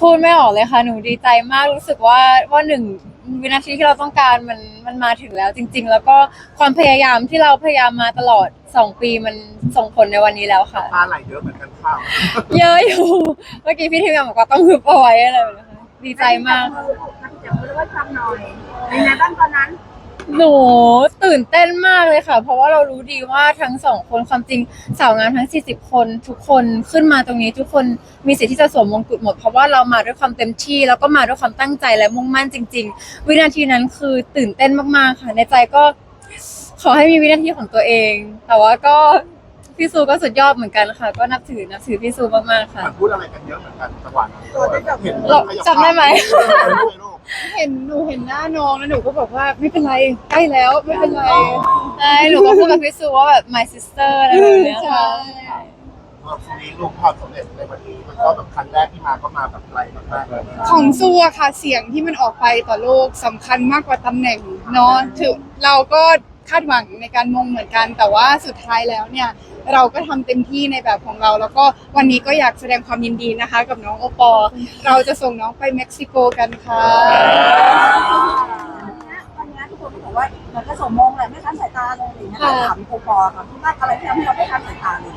พูดไม่ออกเลยค่ะ หนูดีใจมากรู้สึกว่าว่าหนึ่งวินาทีที่เราต้องการมันมันมาถึงแล้วจริง ๆ แล้วก็ความพยายามที่เราพยายามมาตลอดสองปีมันส่งผลในวันนี้แล้วค่ะ ปลาไหลเยอะเหมือนกันข้าวเยอะอยู่ เมื่อกี้พี่ทีมงานบอกว่าต้องฮึบเอาไว้อะไรแบบนี้ค่ะดีใจมากนักจับมือว่าทำหน่อยในไงบ้างตอนนั้น หนูตื่นเต้นมากเลยค่ะ เพราะว่าเรารู้ดีว่าทั้งสองคนความจริงสาวงามทั้ง 40 คนทุกคนขึ้นมาตรงนี้ทุกคนมีสิทธิ์ที่จะสวมมงกุฎหมด เพราะว่าเรามาด้วยความเต็มที่ แล้วก็มาด้วยความตั้งใจและมุ่งมั่นจริง ๆ วินาทีนั้นคือตื่นเต้นมากๆ ค่ะ ในใจก็ขอให้มีวินาทีของตัวเอง แต่ว่าก็พี่ซูก็สุดยอดเหมือนกันค่ะ ก็นับถือนับถือพี่ซูมากๆค่ะมันพูดอะไรกันเยอะเหมือนกันจังหวะนั้นเห็นเราจำได้ไหมลูกลูก เห็นหนูเห็นหน้าน้องแล้วหนูก็บอกว่าไม่เป็นไรใกล้แล้วไม่เป็นไรใช่หนูก็พูดกับพี่ซูว่าแบบ my sister อะไรแบบเนี้ยค่ะเราซีรีส์ลูกความสำเร็จในวันนี้มันก็แบบครั้งแรกที่มาก็มาแบบไกลมากๆเลยของซูอะค่ะเสียงที่มันออกไปต่อโลกสำคัญมากกว่าตำแหน่งเนาะถึงเราก็ คาดหวังในการมงเหมือนกัน แต่ว่าสุดท้ายแล้วเนี่ยเราก็ทำเต็มที่ในแบบของเรา แล้วก็วันนี้ก็อยากแสดงความยินดีนะคะ กับน้องโอปอล์เราจะส่งน้องไปเม็กซิโกกันค่ะวันนี้ทุกคนก็บอกว่าเหมือนกระสมมงเลยไม่ทันสายตาเลยอะไรอย่างเงี้ยถามโอปอค่ะคิดว่าอะไรที่ทำให้เราไม่ทันสายตาเลย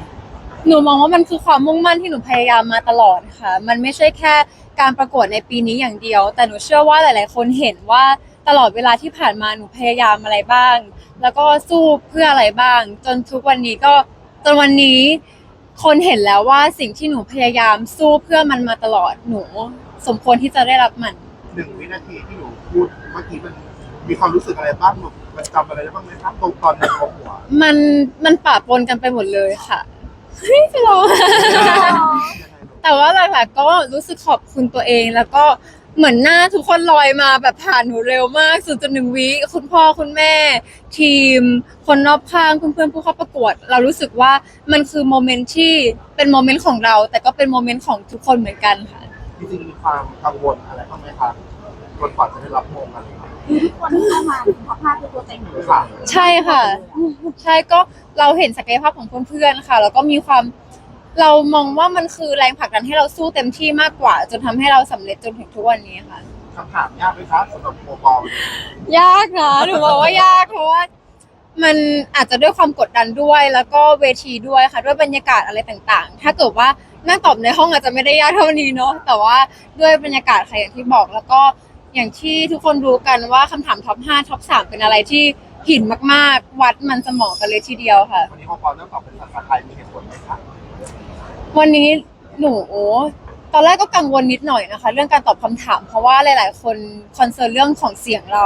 หนูมองว่ามันคือความมุ่งมั่นที่หนูพยายามมาตลอดค่ะ มันไม่ใช่แค่การประกวดในปีนี้อย่างเดียว แต่หนูเชื่อว่าหลาย ๆ คนเห็นว่า ตลอดเวลาที่ผ่านมาหนูพยายามอะไรบ้าง แล้วก็สู้เพื่ออะไรบ้าง จนทุกวันนี้ก็จนวันนี้ คนเห็นแล้วว่าสิ่งที่หนูพยายามสู้เพื่อมันมาตลอดหนู สมควรที่จะได้รับมัน หนึ่งวินาทีที่หนูพูดเมื่อกี้มันมีความรู้สึกอะไรบ้างหนูมันจำอะไรได้บ้างไหมครับตรงตอนในหัวมันมันปะปนกันไปหมดเลยค่ะเฮ้ยไปร้อง แต่ว่าหลักๆก็รู้สึกขอบคุณตัวเองแล้วก็ เหมือนหน้าทุกคนลอยมาแบบผ่านหนูเร็วมากสุดจนหนึ่งวิคุณพ่อคุณแม่ ทีม คนรอบข้างเพื่อนๆผู้เข้าประกวด เรารู้สึกว่ามันคือโมเมนต์ที่เป็นโมเมนต์ของเรา แต่ก็เป็นโมเมนต์ของทุกคนเหมือนกันค่ะ จริงๆมีความกังวลอะไรบ้างไหมครับจนกว่าจะได้รับมงอะไรอย่างเงี้ยคือทุกคนที่เข้ามาขอภาพคือตัวเต็งหมดเลยค่ะ ใช่ค่ะ ใช่ก็เราเห็นศักยภาพของเพื่อนๆค่ะ แล้วก็มีความ เรามองว่ามันคือแรงผลักดันให้เราสู้เต็มที่มากกว่า จนทำให้เราสำเร็จจนถึงทุกวันนี้ค่ะ คำถามยากไหมครับสำหรับโมบอลยากนะหนูบอกว่ายากเพราะว่ามันอาจจะด้วยความกดดันด้วยแล้วก็เวทีด้วยค่ะ ด้วยบรรยากาศอะไรต่างๆ ถ้าเกิดว่านั่งตอบในห้องอาจจะไม่ได้ยากเท่านี้เนาะแต่ว่าด้วยบรรยากาศค่ะอย่างที่บอก แล้วก็อย่างที่ทุกคนรู้กันว่าคำถามท็อป5ท็อป3เป็นอะไรที่หินมากๆ วัดมันสมองกันเลยทีเดียวค่ะ วันนี้โมบอลเลือกตอบเป็นภาษาไทยมีเหตุผลไหมครับ วันนี้หนูตอนแรกก็กังวลนิดหน่อยนะคะ เรื่องการตอบคำถาม เพราะว่าหลาย ๆ คนคอนเซิร์นเรื่องของเสียงเรา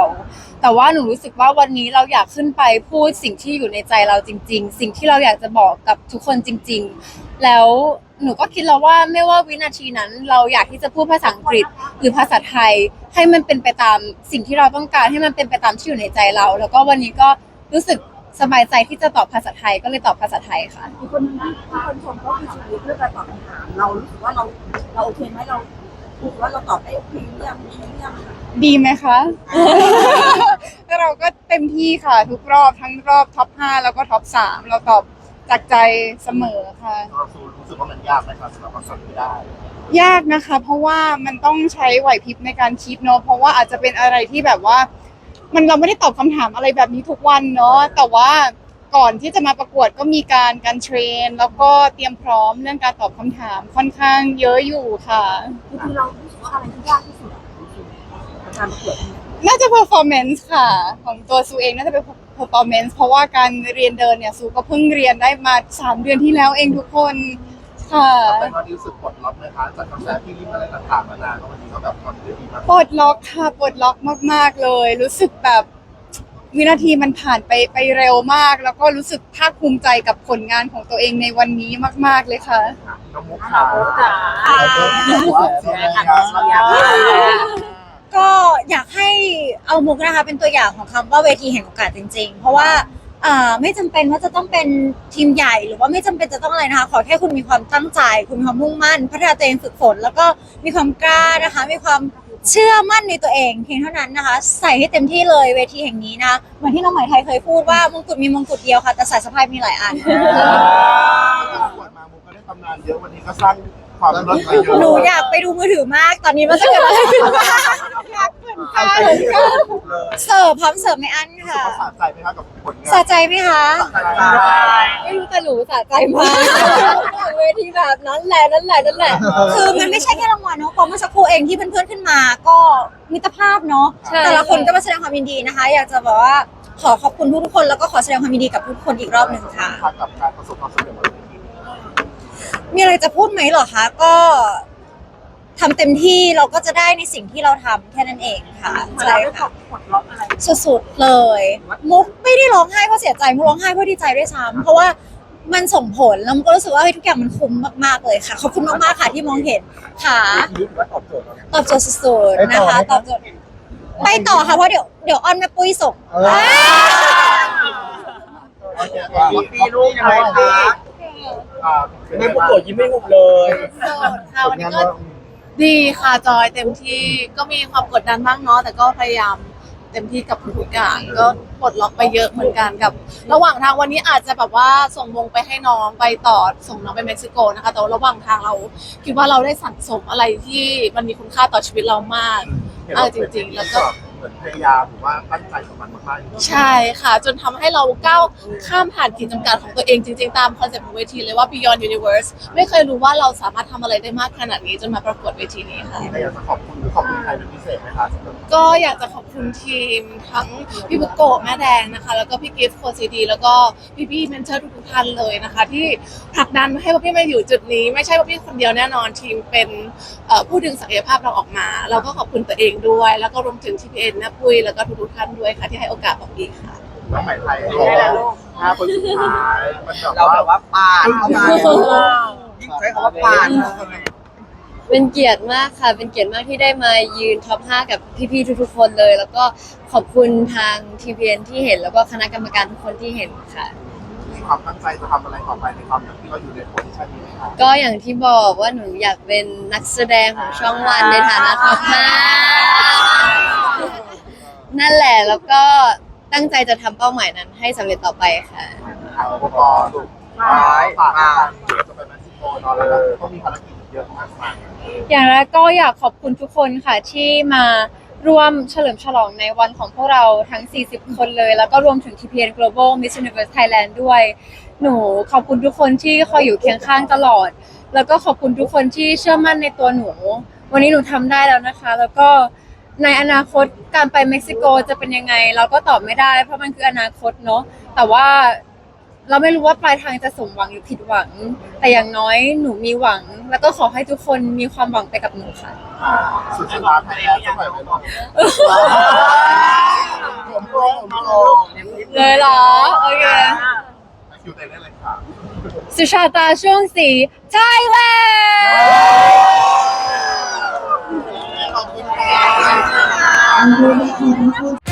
แต่ว่าหนูรู้สึกว่าวันนี้เราอยากขึ้นไปพูดสิ่งที่อยู่ในใจเราจริง ๆ สิ่งที่เราอยากจะบอกกับทุกคนจริง ๆ แล้วหนูก็คิดแล้วว่าไม่ว่าวินาทีนั้น เราอยากที่จะพูดภาษาอังกฤษหรือภาษาไทย ให้มันเป็นไปตามสิ่งที่เราต้องการให้มันเป็นไปตามที่อยู่ในใจเรา แล้วก็วันนี้ก็รู้สึก สบายใจที่จะตอบภาษาไทยก็เลยตอบภาษาไทยค่ะอีกคนนึงที่ทุกคนชมก็คือชีวิตเพื่อการตอบคำถามเรารู้สึกว่าเราเราโอเคไหมเรารู้สึกว่าเราตอบได้โอเคหรือยังดีหรือยังดีไหมคะ เราก็เต็มที่ค่ะ ทุกรอบทั้งรอบท็อป 5 แล้วก็ท็อป 3 เราตอบจากใจเสมอค่ะ เรารู้สึกว่ามันยากไหมครับสำหรับคำสั่งที่ได้ ยากนะคะ เพราะว่ามันต้องใช้ไหวพริบในการคิดเนาะเพราะว่าอาจจะเป็นอะไรที่แบบว่า มันเราไม่ได้ตอบคำถามอะไรแบบนี้ทุกวันเนาะแต่ว่าก่อนที่จะมาประกวดก็มีการการเทรน แล้วก็เตรียมพร้อมเรื่องการตอบคำถามค่อนข้างเยอะอยู่ค่ะคือที่เรารู้สึกว่าอะไรที่ยากที่สุดอะในการประกวดเนี่ยน่าจะ performance ค่ะ ของตัวซูเองน่าจะเป็น performance เพราะว่าการเรียนเดินเนี่ยซูก็เพิ่งเรียนได้มา 3 เดือนที่แล้วเองทุกคน ค่ะ แต่ตอนนี้รู้สึกปลดล็อกไหมคะจากกระแสที่ริมอะไรต่างๆนานาแล้ววันนี้ก็แบบทำได้ดีมากปลดล็อกค่ะปลดล็อกมากๆเลย รู้สึกแบบวินาทีมันผ่านไปไปเร็วมาก แล้วก็รู้สึกภาคภูมิใจกับผลงานของตัวเองในวันนี้มาก ๆเลยค่ะ น้องมุกขาก็อยากให้เอามุกนะคะเป็นตัวอย่างของคำว่าเวทีแห่งโอกาสจริง ๆ เพราะว่า อ่าไม่จำเป็นว่าจะต้องเป็นทีมใหญ่หรือว่าไม่จำเป็นจะต้องอะไรนะคะ ขอแค่คุณมีความตั้งใจ คุณมีความมุ่งมั่น พัฒนาตัวเองฝึกฝน แล้วก็มีความกล้านะคะ มีความเชื่อมั่นในตัวเองเพียงเท่านั้นนะคะ ใส่ให้เต็มที่เลยเวทีแห่งนี้นะเหมือนที่น้องไหมไทยเคยพูดว่ามงกุฎมีมงกุฎเดียวค่ะ แต่สายสะพายมีหลายอันประกวดมามุกก็ได้ตำนานเยอะวันนี้ก็สร้างความเลิศไปเยอะหนูอยากไปดูมือถือมาก ตอนนี้มันจะเกิดอะไรขึ้นบ้างอยาก เหมือนกันเสิร์ฟพร้อมเสิร์ฟไม่อั้นรู้สึกค่ะว่าสะใจไหมคะกับผลงานสะใจไหมคะสะใจไม่รู้แต่หนูสะใจมากเวทีแบบนั้นแหละนั่นแหละนั่นแหละ คือมันไม่ใช่แค่รางวัลเนาะเพราะเมื่อสักครู่เองที่เพื่อนๆขึ้นมาก็มิตรภาพเนาะใช่ แต่ละคนก็มาแสดงความยินดีนะคะ อยากจะบอกว่าขอขอบคุณทุกๆคนแล้วก็ขอแสดงความยินดีกับทุกคนอีกรอบหนึ่งค่ะ กับการประสบความสำเร็จบนเวทีมีอะไรจะพูดไหมเหรอคะ ก็ ทำเต็มที่เราก็จะได้ในสิ่งที่เราทำแค่นั้นเองค่ะเหมือนใช่เราได้ค่ะ ปลดล็อกอะไร สุดๆเลย มุกไม่ได้ร้องไห้เพราะเสียใจมุกร้องไห้เพราะดีใจด้วยซ้ำเพราะว่ามันส่งผลแล้วมุกก็รู้สึกว่าเฮ้ยทุกอย่างมันคุ้มมากๆเลยค่ะขอบคุณมากๆค่ะที่มองเห็นค่ะรู้ว่าตอบโจทย์เราเนี่ยตอบโจทย์สุดๆนะคะตอบโจทย์ไปต่อค่ะเพราะเดี๋ยวเดี๋ยวออนแม่ปุ้ยส่งปีลูกยังไงคะอ่าเป็นไงไม่ปุ๊บบ้างโดดยิ้มไม่หุบเลย โสดค่ะวันนี้ก็ ดีค่ะจอยเต็มที่ก็มีความกดดันบ้างเนาะแต่ก็พยายามเต็มที่กับทุกอย่างก็ปลดล็อกไปเยอะเหมือนกันกับ ระหว่างทางวันนี้อาจจะแบบว่าส่งมงไปให้น้องไปต่อส่งน้องไปเม็กซิโกนะคะแต่ว่าระหว่างทางเราคิดว่าเราได้สั่งสมอะไรที่มันมีคุณค่าต่อชีวิตเรามากเอาจริง ๆ แล้วก็ เหมือนพยายามหรือว่าตั้งใจกับมันมากๆใช่ค่ะ จนทำให้เราก้าวข้ามผ่านขีดจำกัดของตัวเองจริง ๆ ตามคอนเซ็ปต์ของเวทีเลยว่า Beyond Universe ไม่เคยรู้ว่าเราสามารถทำอะไรได้มากขนาดนี้จนมาประกวดเวทีนี้ค่ะ มีอะไรอยากจะขอบคุณหรือ ขอบคุณใครเป็นพิเศษไหมคะสำหรับก็อยากจะขอบคุณทีมทั้งพี่บุโกะแม่แดงนะคะ แล้วก็พี่กิฟต์โคซีดี แล้วก็พี่ๆเมนเทอร์ทุกๆท่านเลยนะคะ ที่ผลักดันให้พวกพี่มาอยู่จุดนี้ ไม่ใช่พวกพี่คนเดียวแน่นอนทีมเป็นเอ่อผู้ดึงศักยภาพเราออกมา เราก็ขอบคุณตัวเองด้วย แล้วก็รวมถึงทีพีเอ็นนะปุ้ยแล้วก็ทุกๆท่านด้วยค่ะที่ให้โอกาสของพี่ค่ะน้องใหม่ไทยห้าคนสุดท้ายมันแบบเราว่าแบบว่าปาดเข้ามายิ่งใช้คำว่าปาด เป็นเกียรติมากค่ะ เป็นเกียรติมากที่ได้มายืนท็อป 5 กับพี่ๆทุกๆ คนเลย แล้วก็ขอบคุณทางทีพีเอ็นที่เห็น แล้วก็คณะกรรมการทุกคนที่เห็นค่ะ มีความตั้งใจจะทำอะไรต่อไปในความแบบที่เราอยู่ในโพสิชันนี้ไหมคะก็อย่างที่บอกว่าหนูอยากเป็นนักแสดงของช่องวันในฐานะท็อป 5 นั่นแหละแล้วก็ตั้งใจจะทำเป้าหมายนั้นให้สำเร็จต่อไปค่ะทางอุปกรณ์ลูกฝากการจะไปเม็กซิโกนอนแล้วต้องมีภารกิจ เยอะมากมายอย่างแรกก็อยากขอบคุณทุกคนค่ะที่มาร่วมเฉลิมฉลองในวันของพวกเราทั้ง 40 คนเลย แล้วก็รวมถึง TPN Global Miss Universe Thailand ด้วย หนูขอบคุณทุกคนที่คอยอยู่เคียงข้างตลอด แล้วก็ขอบคุณทุกคนที่เชื่อมั่นในตัวหนู วันนี้หนูทำได้แล้วนะคะ แล้วก็ในอนาคตการไปเม็กซิโกจะเป็นยังไง เราก็ตอบไม่ได้ เพราะมันคืออนาคตเนาะแต่ว่า เราไม่รู้ว่าปลายทางจะสมหวังหรือผิดหวัง แต่อย่างน้อยหนูมีหวัง แล้วก็ขอให้ทุกคนมีความหวังไปกับหนูค่ะ สุดชะตาไทยแลนด์สักหน่อยไหมลูกผมโกงผมโกงเลยเหรอ โอเคคิวเต้นได้เลยค่ะสุชาตาช่วงสีไทยแลนด์ ขอบคุณค่ะ